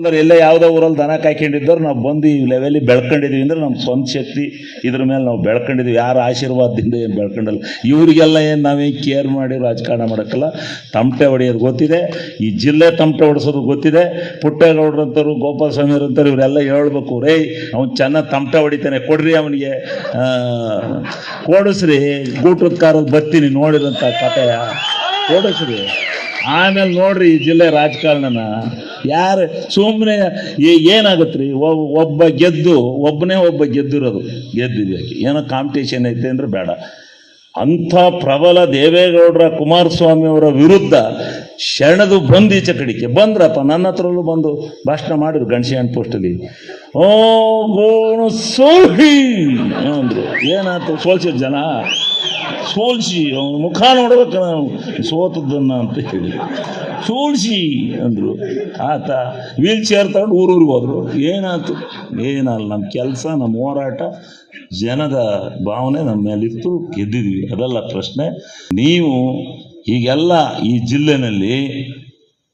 ಅಂದ್ರೆ ಎಲ್ಲ ಯಾವುದೋ ಊರಲ್ಲಿ ದನ ಕಾಯ್ಕೊಂಡಿದ್ದವ್ರು ನಾವು ಬಂದು ಈ ಲೆವೆಲಿಗೆ ಬೆಳ್ಕೊಂಡಿದೀವಿ ಅಂದ್ರೆ ನಮ್ಮ ಸ್ವಂತ ಶಕ್ತಿ. ಇದ್ರ ಮೇಲೆ ನಾವು ಬೆಳ್ಕೊಂಡಿದ್ದೀವಿ ಯಾರ ಆಶೀರ್ವಾದದಿಂದ ಏನು ಬೆಳ್ಕೊಂಡಲ್ಲ. ಇವರಿಗೆಲ್ಲ ಏನು ನಾವೇನು ಕೇರ್ ಮಾಡಿ ರಾಜಕಾರಣ ಮಾಡೋಕ್ಕಲ್ಲ? ತಮಟೆ ಹೊಡೆಯೋದು ಗೊತ್ತಿದೆ. ಈ ಜಿಲ್ಲೆ ತಮಟೆ ಹೊಡೆಸೋದು ಗೊತ್ತಿದೆ. ಪುಟ್ಟೇಗೌಡ್ರಂತರು ಗೋಪಾಲ ಸ್ವಾಮಿಯವ್ರಂತರು ಇವರೆಲ್ಲ ಹೇಳ್ಬೇಕು ರೇ ಅವ್ನು ಚೆನ್ನಾಗಿ ತಮಟೆ ಹೊಡಿತಾನೆ, ಕೊಡ್ರಿ ಅವನಿಗೆ. ಕೊಡಿಸ್ರಿ, ಗೂಟದ ಕಾರಲ್ಲಿ ಬರ್ತೀನಿ ನೋಡಿರೋಂಥ ಕಥೆಯ. ಕೊಡಿಸ್ರಿ. ಆಮೇಲೆ ನೋಡ್ರಿ ಈ ಜಿಲ್ಲೆ ರಾಜಕಾರಣನ ಯಾರು ಸುಮ್ಮನೆ ಏನಾಗತ್ರಿ? ಒಬ್ಬ ಗೆದ್ದು ಒಬ್ಬನೇ ಒಬ್ಬ ಗೆದ್ದಿರೋದು. ಗೆದ್ದಿದ್ಯಾಕೆ ಏನೋ ಕಾಂಪಿಟೇಷನ್ ಐತೆ ಅಂದ್ರೆ ಬೇಡ. ಅಂಥ ಪ್ರಬಲ ದೇವೇಗೌಡರ, ಕುಮಾರಸ್ವಾಮಿ ಅವರ ವಿರುದ್ಧ ಶರಣದು ಬಂದು ಈಚೆ ಕಡಿಕೆ. ಬಂದ್ರಪ್ಪ, ನನ್ನ ಹತ್ರಲ್ಲೂ ಬಂದು ಭಾಷಣ ಮಾಡಿದ್ರು ಗಣಸಿ ಪೋಸ್ಟ್ ಪೋಸ್ಟಲ್ಲಿ ಓ ಗೋಣು ಸೋಹಿ ಅಂದರು. ಏನಾಯ್ತು ಸೋಲ್ಸಿದ ಜನ? ಸೋಲ್ಸಿ, ಅವನ ಮುಖ ನೋಡ್ಬೇಕು ನಾವು ಸೋತದ್ದನ್ನ ಅಂತ ಹೇಳಿ. ಸೋಲ್ಸಿ ಅಂದರು. ಆತ ವೀಲ್ ಚೇರ್ ತಗೊಂಡು ಊರೂರಿಗೆ ಹೋದ್ರು. ಏನಾಯ್ತು? ಏನಲ್ಲ ನಮ್ಮ ಕೆಲಸ ನಮ್ಮ ಹೋರಾಟ, ಜನದ ಭಾವನೆ ನಮ್ಮ ಮೇಲಿತ್ತು, ಗೆದ್ದಿದ್ವಿ. ಅದಲ್ಲ ಪ್ರಶ್ನೆ. ನೀವು ಈಗೆಲ್ಲ ಈ ಜಿಲ್ಲೆನಲ್ಲಿ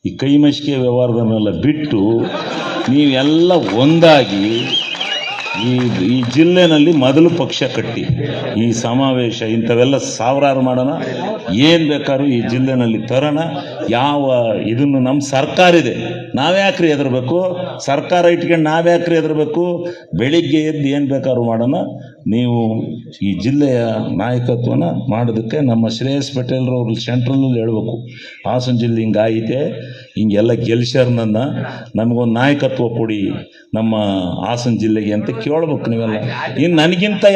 ಈ ಕೈಮಶಿಕೆ ವ್ಯವಹಾರದನ್ನೆಲ್ಲ ಬಿಟ್ಟು ನೀವೆಲ್ಲ ಒಂದಾಗಿ ಈ ಈ ಜಿಲ್ಲೆನಲ್ಲಿ ಮೊದಲು ಪಕ್ಷ ಕಟ್ಟಿ. ಈ ಸಮಾವೇಶ ಇಂಥವೆಲ್ಲ ಸಾವಿರಾರು ಮಾಡೋಣ. ಏನು ಬೇಕಾದ್ರೂ ಈ ಜಿಲ್ಲೆನಲ್ಲಿ ತರೋಣ. ಯಾವ ಇದನ್ನು ನಮ್ಮ ಸರ್ಕಾರ ಇದೆ ನಾವ್ಯಾಕ್ರಿ ಹೆದರ್ಬೇಕು? ಸರ್ಕಾರ ಇಟ್ಕೊಂಡು ನಾವ್ಯಾಕ್ರಿ ಹೆದರ್ಬೇಕು? ಬೆಳಿಗ್ಗೆ ಎದ್ದು ಏನು ಬೇಕಾದ್ರೂ ಮಾಡೋಣ. ನೀವು ಈ ಜಿಲ್ಲೆಯ ನಾಯಕತ್ವನ ಮಾಡೋದಕ್ಕೆ ನಮ್ಮ ಶ್ರೇಯಸ್ ಪಟೇಲ್ರವರು ಸೆಂಟ್ರಲ್ಲಿ ಹೇಳಬೇಕು. ಹಾಸನ ಜಿಲ್ಲೆ ಹಿಂಗಾಯಿತೆ ಹಿಂಗೆಲ್ಲ ಗೆಲ್ಸ್ಯಾರ ನನ್ನ, ನಮಗೊಂದು ನಾಯಕತ್ವ ಕೊಡಿ ನಮ್ಮ ಹಾಸನ ಜಿಲ್ಲೆಗೆ ಅಂತ ಕೇಳ್ಬೇಕು ನೀವೆಲ್ಲ. ಇನ್ನು ನನಗಿಂತ